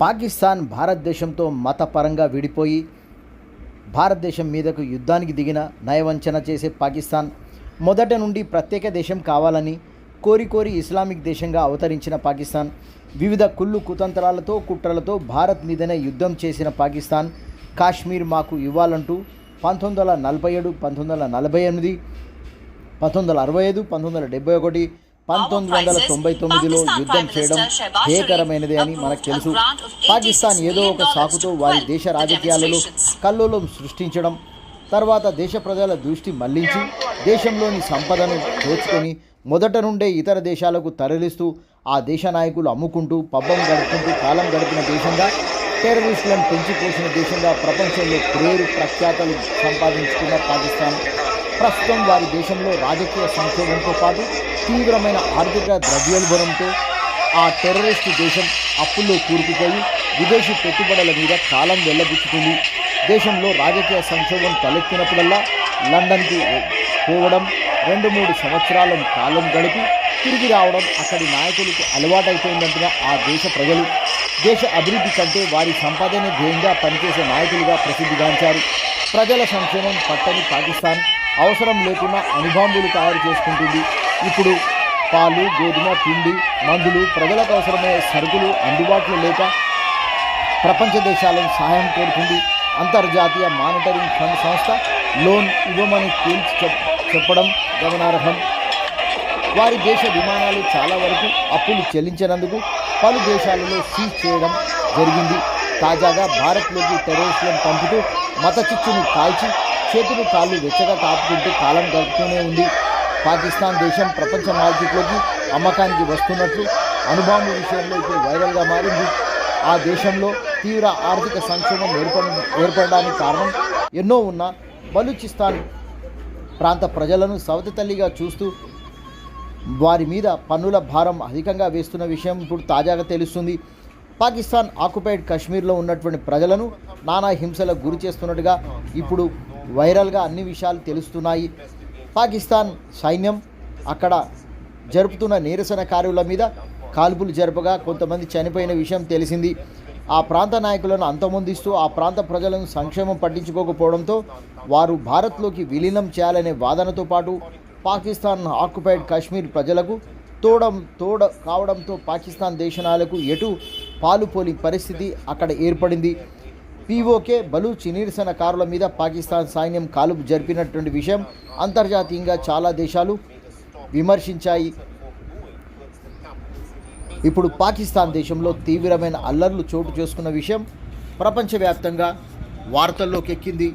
పాకిస్తాన్ భారతదేశంతో మతపరంగా విడిపోయి భారతదేశం మీదకు యుద్ధానికి దిగిన నయవంచన చేసే పాకిస్తాన్ మొదట నుండి ప్రత్యేక దేశం కావాలని కోరి కోరి ఇస్లామిక్ దేశంగా అవతరించిన పాకిస్తాన్ వివిధ కుళ్ళు కుతంత్రాలతో కుట్రలతో భారత్ మీదనే యుద్ధం చేసిన పాకిస్తాన్ కాశ్మీర్ మాకు ఇవ్వాలంటూ పంతొమ్మిది వందల నలభై ఏడు పంతొమ్మిది వందల నలభై ఎనిమిది పంతొమ్మిది వందల అరవై ఐదు పంతొమ్మిది వందల డెబ్బై ఒకటి పంతొమ్మిది వందల తొంభై తొమ్మిదిలో యుద్ధం చేయడం హేయకరమైనది అని మనకు తెలుసు. పాకిస్తాన్ ఏదో ఒక సాకుతో వారి దేశ రాజకీయాలలో కల్లోలం సృష్టించడం తర్వాత దేశ ప్రజల దృష్టి మళ్ళించి దేశంలోని సంపదను దోచుకొని మొదట నుండే ఇతర దేశాలకు తరలిస్తూ ఆ దేశ నాయకులు అమ్ముకుంటూ పబ్బం గడుపుకుంటూ కాలం గడిపిన దేశంగా టెర్రరిస్టులను పెంచి పోసిన దేశంగా ప్రపంచంలో పేరు ప్రఖ్యాతలు సంపాదించుకున్న పాకిస్తాన్. ప్రస్తుతం వారి దేశంలో రాజకీయ సంక్షోభంతో పాటు తీవ్రమైన ఆర్థిక ద్రవ్యోల్బణంతో ఆ టెర్రరిస్ట్ దేశం అప్పుల్లో కూరుకుపోయి విదేశీ పెట్టుబడుల మీద కాలం వెళ్ళబుచ్చుతుంది. దేశంలో రాజకీయ సంక్షోభం తలెత్తినప్పుడల్లా లండన్కు పోవడం రెండు మూడు సంవత్సరాల కాలం గడిపి తిరిగి రావడం అక్కడి నాయకులకు అలవాటైపోయిందంటున్న ఆ దేశ ప్రజలు. దేశ అభివృద్ధి కంటే వారి సంపాదన ధ్యేయంగా పనిచేసే నాయకులుగా ప్రసిద్ధిగాంచారు. ప్రజల సంక్షేమం పట్టని పాకిస్తాన్ అవసరం లేకుండా అణుబాంబులు తయారు చేసుకుంటుంది. ఇప్పుడు పాలు గోధుమ పిండి మందులు ప్రజలకు అవసరమయ్యే సరుకులు అందుబాటులో లేక ప్రపంచ దేశాలను సహాయం కోరుతుంది అంతర్జాతీయ మానిటరింగ్ ఫండ్ సంస్థ. లోన్ ఇవ్వమని తేల్చి చెప్ చెప్పడం గమనార్హం. వారి దేశ విమానాలు చాలా వరకు అప్పులు చెల్లించినందుకు పలు దేశాలలో సీజ్ చేయడం జరిగింది. తాజాగా భారత్లోకి టెర్రరిస్టులను పంపుతూ మత చిచ్చును కాల్చి చేతులు కాళ్ళు వెచ్చగా కాపుకుంటూ కాలం గడుపుతూనే ఉంది. పాకిస్తాన్ దేశం ప్రపంచ మార్కెట్లోకి అమ్మకానికి వస్తున్నట్లు అణుబాంబు విషయంలో ఇప్పుడు వైరల్గా మారింది. ఆ దేశంలో తీవ్ర ఆర్థిక సంక్షోభం ఏర్పడ ఏర్పడడానికి కారణం ఎన్నో ఉన్న బలూచిస్తాన్ ప్రాంత ప్రజలను సవతి తల్లిగా చూస్తూ వారి మీద పన్నుల భారం అధికంగా వేస్తున్న విషయం ఇప్పుడు తాజాగా తెలుస్తుంది. పాకిస్తాన్ ఆక్యుపైడ్ కాశ్మీర్లో ఉన్నటువంటి ప్రజలను నానా హింసలకు గురి చేస్తున్నట్టుగా ఇప్పుడు వైరల్గా అన్ని విషయాలు తెలుస్తున్నాయి. పాకిస్తాన్ సైన్యం అక్కడ జరుపుతున్న నిరసన కార్యుల మీద కాల్పులు జరపగా కొంతమంది చనిపోయిన విషయం తెలిసింది. ఆ ప్రాంత నాయకులను అంతమొందిస్తూ ఆ ప్రాంత ప్రజలను సంక్షేమం పట్టించుకోకపోవడంతో వారు భారత్లోకి విలీనం చేయాలనే వాదనతో పాటు పాకిస్తాన్ ఆక్యుపైడ్ కాశ్మీర్ ప్రజలకు తోడం తోడ కావడంతో పాకిస్తాన్ దేశనాలకు ఎటు పాలుపోలి పరిస్థితి అక్కడ ఏర్పడింది. పీఓకే చినిరసన కారుల మీద పాకిస్తాన్ సైన్యం కాలుపు జరిపినటువంటి విషయం అంతర్జాతీయంగా చాలా దేశాలు విమర్శించాయి. ఇప్పుడు పాకిస్తాన్ దేశంలో తీవ్రమైన అల్లర్లు చోటు చేసుకున్న విషయం ప్రపంచవ్యాప్తంగా వార్తల్లోకి ఎక్కింది